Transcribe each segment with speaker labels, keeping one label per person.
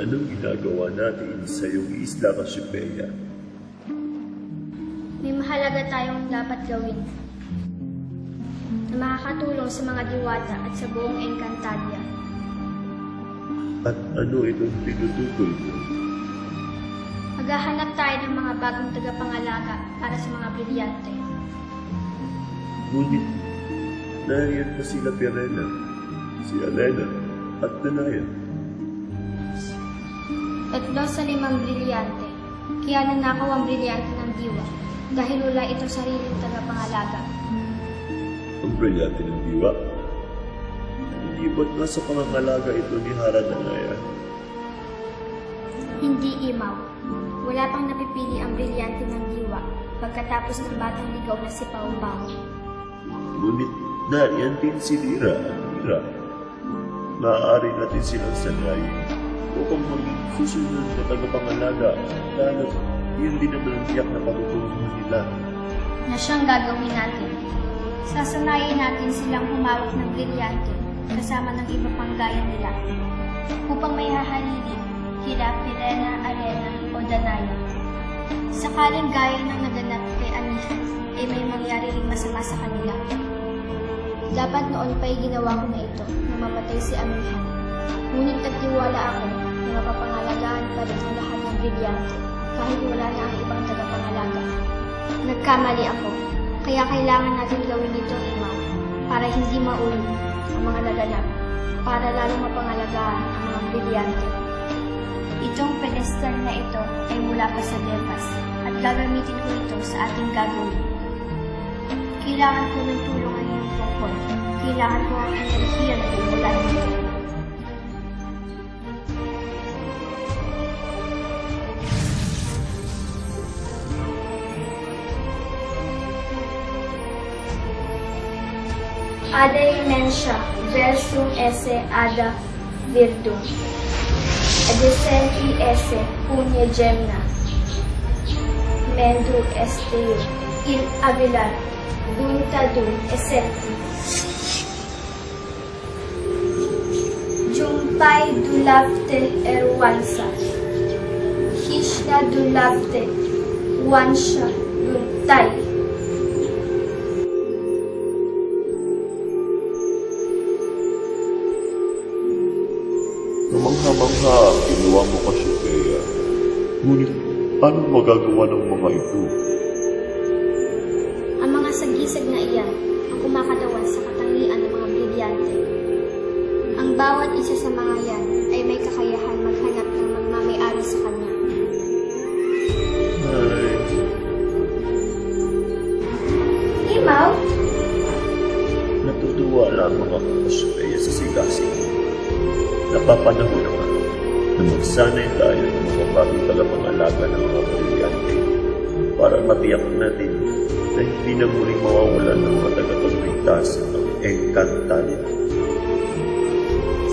Speaker 1: Anong ginagawa natin sa iyong isla Cassiopeia?
Speaker 2: May mahalaga tayong dapat gawin na makakatulong sa mga diwata at sa buong Encantadia.
Speaker 1: At ano itong tinutukoy mo?
Speaker 2: Maghahanap tayo ng mga bagong tagapangalaga para sa mga brilyante.
Speaker 1: Ngunit, nariyan pa sila Pirena, si Elena, at Danaya.
Speaker 2: Tatlo sa limang brilyante, kaya nanakaw ang brilyante ng diwa dahil wala ito sariling tagapangalaga.
Speaker 1: Ang brilyante ng diwa. Hindi ba't nasa pangangalaga ito ni Hara Danaya?
Speaker 2: Hindi imaw. Wala pang napipili ang brilyante ng diwa pagkatapos ng batang ligaw na si Paumbao.
Speaker 1: Ngunit nariyan din si Lira at Mira. Maaari natin silang sanayin upang maging susunod na tagapangalaga lalo yun din ang tiyak na patutungan nila.
Speaker 2: Na siyang gagawin natin. Sasanayin natin silang humawak ng brilyante kasama ng iba pang gaya nila upang may hahalili kila Pirena, Arena o Danaya. Sakaling gaya ng naganap kay Amihan ay may mangyari ring masama sa kanila. Dapat noon pa'y ginawa ko na ito na mapatay si Amihan. Ngunit nagtiwala ako mapapangalagaan pa rin ang lahat ng brilyante kahit wala na ang ibang tagapangalaga. Nagkamali ako, kaya kailangan natin gawin ito, Imaw, para hindi maulit ang mga naganap, para lalong mapangalagaan ang mga brilyante. Itong pedestal na ito ay mula pa sa Devas at gagamitin ko ito sa ating gagawin. Kailangan ko ng tulong ang iyong tungkol. Kailangan ko ang enerhiya na mula dito. Ada imensha versum esse ada virtum. Adesenti esse pugne gemna. Mendu esteu il avilar. Dunta dun esenti. Jumpay dulapte erwansa. Hishna dulapte wansha duntay.
Speaker 1: Namangha-mangha ang ginawa mo Cassiopeia. Ngunit, paano magagawa ng mga ito?
Speaker 2: Ang mga sagisag na iyan ang kumakatawan sa katangian ng mga brilyante. Ang bawat isa sa mga yan ay may kakayahan maghanap ng magmamayari sa kanya.
Speaker 1: Ay,
Speaker 2: Imaw?
Speaker 1: natutuwa lamang ako Cassiopeia sa sigasig. Napapanahon naman na magsanay tayo ng mga bagong tagapangalaga ng mga brilyante para matiyak natin na hindi na muling mawawalan ng mga tagapagligtas ng Encantadia.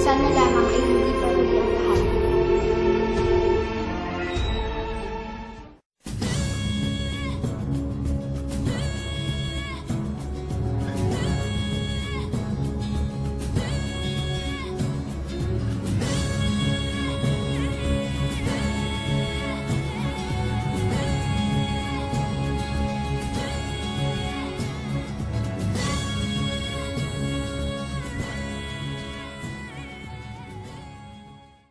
Speaker 2: Sana lamang ay hindi pa huli ang lahat.